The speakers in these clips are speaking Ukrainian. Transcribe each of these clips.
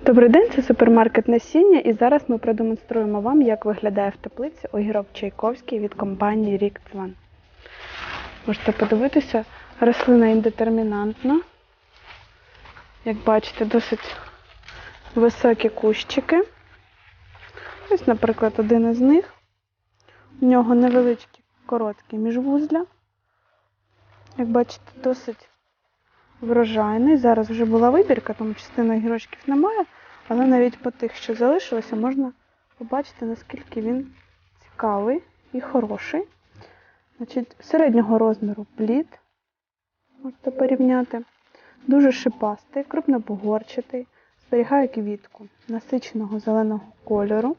Добрий день, це супермаркет насіння, і зараз ми продемонструємо вам, як виглядає в теплиці огірок Чайковський від компанії Рікцван. Можете подивитися, рослина індетермінантна. Як бачите, досить високі кущики. Ось, наприклад, один із них. У нього невеличкі короткі міжвузля. Як бачите, досить врожайний. Зараз вже була вибірка, тому частини огірочків немає, але навіть по тих, що залишилося, можна побачити, наскільки він цікавий і хороший. Значить, середнього розміру плід, можете порівняти. Дуже шипастий, крупнопогорчатий, зберігає квітку насиченого зеленого кольору.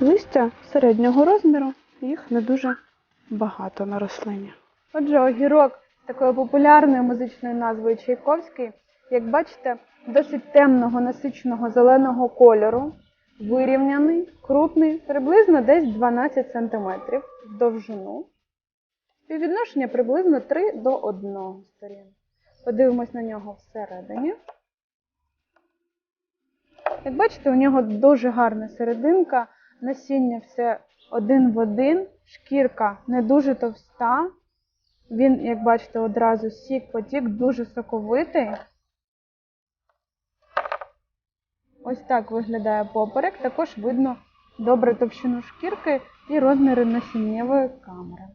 Листя середнього розміру, їх не дуже багато на рослині. Отже, огірок такою популярною музичною назвою Чайковський, як бачите, досить темного насиченого зеленого кольору, вирівняний, крупний, приблизно десь 12 см в довжину. Співвідношення приблизно 3 до 1 сторін. Подивимось на нього всередині. Як бачите, у нього дуже гарна серединка, насіння все один в один, шкірка не дуже товста. Він, як бачите, одразу сік потік, дуже соковитий. Ось так виглядає поперек. Також видно добре товщину шкірки і розміри насіннєвої камери.